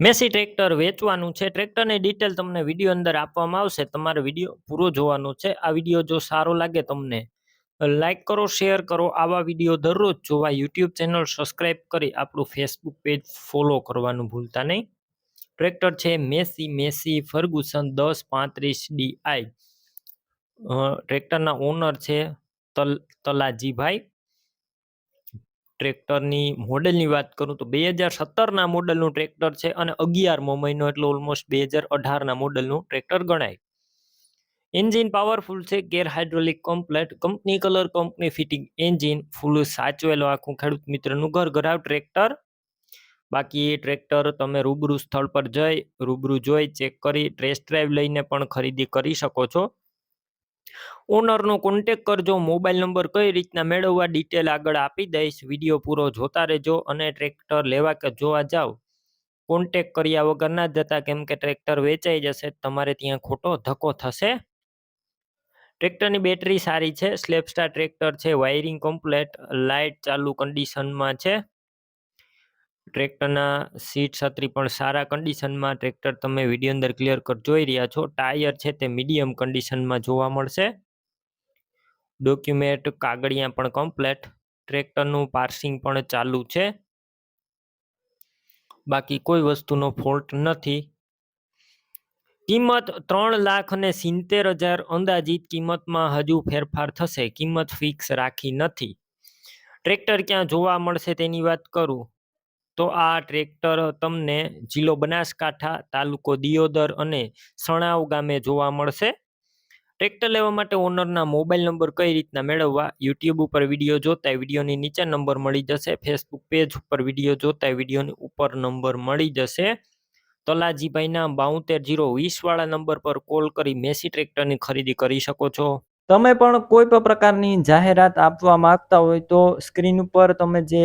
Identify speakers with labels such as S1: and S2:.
S1: Massey tractor વેચવાનું છે. ટ્રેક્ટરની ડિટેલ તમને વીડિયો અંદર આપવામાં આવશે. તમારે વીડિયો પૂરો જોવાનો છે. આ વીડિયો જો સારો લાગે તમને લાઈક કરો શેર કરો. આવા વીડિયો દરરોજ જોવા યુટ્યુબ ચેનલ સબસ્ક્રાઇબ કરી આપણું ફેસબુક પેજ ફોલો કરવાનું ભૂલતા નહીં. ટ્રેક્ટર છે મેસી મેસી ફર્ગુસન દસ પાંત્રીસ ડીઆઈ ટ્રેક્ટરના ઓનર છે તલ, તલાજીભાઈ. ટ્રેક્ટરની મોડેલની વાત કરું તો બે હજાર સત્તરના મોડલનું ટ્રેક્ટર છે અને અગિયારમો મહિનો એટલે ઓલમોસ્ટ બે હજાર અઢારના મોડલનું ટ્રેક્ટર ગણાય. એન્જિન પાવરફુલ છે, gear hydraulic complete company colour company fitting engine full સાચવેલો આખું ખેડૂત મિત્રનું ઘર ઘરાવ ટ્રેક્ટર. બાકી ટ્રેક્ટર તમે રૂબરૂ સ્થળ પર જઈ, રૂબરૂ જોઈ ચેક કરી ટેસ્ટ ડ્રાઈવ લઈને પણ ખરીદી કરી શકો છો. ઓનરનો કોન્ટેક કરજો મોબાઈલ નંબર કઈ રીતના મેળવવા ડિટેલ આગળ આપી દઈશ વીડિયો પૂરો જોતા રહેજો અને ટ્રેક્ટર લેવા કે જોવા જાવ કોન્ટેક કર્યા વગર ના જતા કેમ કે ટ્રેક્ટર વેચાઈ જશે, તમારે ત્યાં ખોટો ધક્કો થશે. ટ્રેક્ટરની બેટરી સારી છે સ્લેપસ્ટાર ટ્રેક્ટર છે વાયરિંગ કમ્પ્લેટ લાઇટ ચાલુ કન્ડિશનમાં છે. ટ્રેક્ટરના સીટ છત્રી પણ સારા કન્ડિશનમાં ટ્રેક્ટર તમે વીડિયો અંદર ક્લિયર કર, જોઈ રહ્યા છો. ટાયર છે તે મીડિયમ કન્ડિશનમાં જોવા મળશે. ડોક્યુમેન્ટ કાગળિયા પણ કમ્પ્લેટ ટ્રેક્ટરનું પાર્સિંગ પણ ચાલુ છે. બાકી કોઈ વસ્તુનો ફોલ્ટ નથી. કિંમત ત્રણ લાખ અને સિત્તેર હજાર અંદાજિત કિંમતમાં હજુ ફેરફાર થશે. કિંમત ફિક્સ રાખી નથી. ટ્રેક્ટર ક્યાં જોવા મળશે તેની વાત કરું. તો આ ટ્રેક્ટર તમને જિલ્લો બનાસકાંઠા, તાલુકો દિયોદર અને સણાવ ગામે જોવા મળશે. ટ્રેક્ટર લેવા માટે ઓનરના મોબાઈલ નંબર કઈ રીતના મેળવવા, યુટ્યુબ ઉપર વીડિયો જોતા વિડીયોની નીચે નંબર મળી જશે, ફેસબુક પેજ ઉપર વીડિયો જોતા વિડીયોની ઉપર નંબર મળી જશે. તલાજીભાઈના બાઉતેર જીરો વીસવાળા નંબર પર કોલ કરી મેસી ટ્રેક્ટરની ખરીદી કરી શકો છો.
S2: તમે પણ કોઈ પણ પ્રકારની જાહેરાત આપવા માંગતા હોય તો સ્ક્રીન ઉપર તમે જે